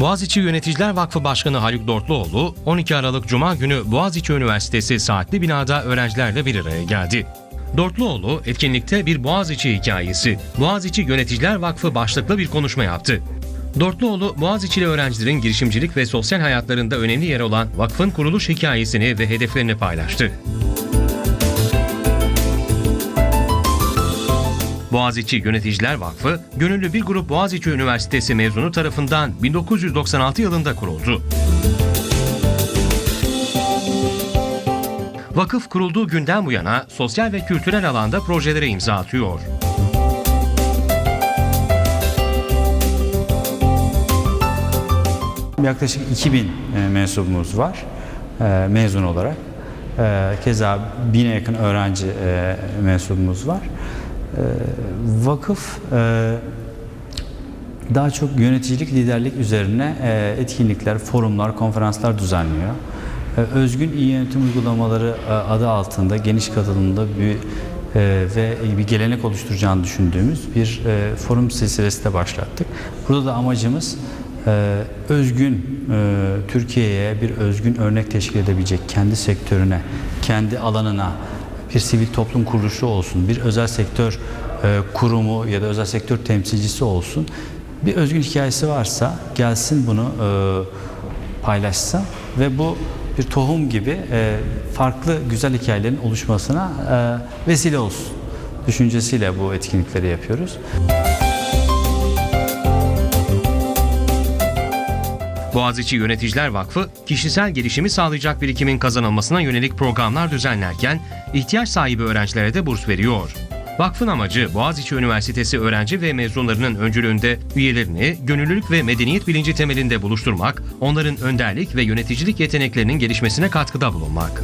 Boğaziçi Yöneticiler Vakfı Başkanı Haluk Dortluoğlu, 12 Aralık Cuma günü Boğaziçi Üniversitesi saatli binada öğrencilerle bir araya geldi. Dortluoğlu, etkinlikte bir Boğaziçi hikayesi, Boğaziçi Yöneticiler Vakfı başlıklı bir konuşma yaptı. Dortluoğlu, Boğaziçi'li öğrencilerin girişimcilik ve sosyal hayatlarında önemli yer olan vakfın kuruluş hikayesini ve hedeflerini paylaştı. Boğaziçi Yöneticiler Vakfı, gönüllü bir grup Boğaziçi Üniversitesi mezunu tarafından 1996 yılında kuruldu. Vakıf kurulduğu günden bu yana sosyal ve kültürel alanda projelere imza atıyor. Yaklaşık 2000 e, mensubumuz var e, mezun olarak. E, Keza 1000'e yakın öğrenci mensubumuz var. Vakıf e, daha çok yöneticilik, liderlik üzerine e, etkinlikler, forumlar, konferanslar düzenliyor. E, Özgün iyi yönetim uygulamaları adı altında geniş katılımda bir ve bir gelenek oluşturacağını düşündüğümüz bir forum silsilesi de başlattık. Burada da amacımız özgün Türkiye'ye bir özgün örnek teşkil edebilecek kendi sektörüne, kendi alanına bir sivil toplum kuruluşu olsun, bir özel sektör e, kurumu ya da özel sektör temsilcisi olsun. Bir özgün hikayesi varsa gelsin bunu e, paylaşsın ve bu bir tohum gibi e, farklı güzel hikayelerin oluşmasına e, vesile olsun düşüncesiyle bu etkinlikleri yapıyoruz. Boğaziçi Yöneticiler Vakfı, kişisel gelişimi sağlayacak birikimin kazanılmasına yönelik programlar düzenlerken ihtiyaç sahibi öğrencilere de burs veriyor. Vakfın amacı Boğaziçi Üniversitesi öğrenci ve mezunlarının öncülüğünde üyelerini gönüllülük ve medeniyet bilinci temelinde buluşturmak, onların önderlik ve yöneticilik yeteneklerinin gelişmesine katkıda bulunmak.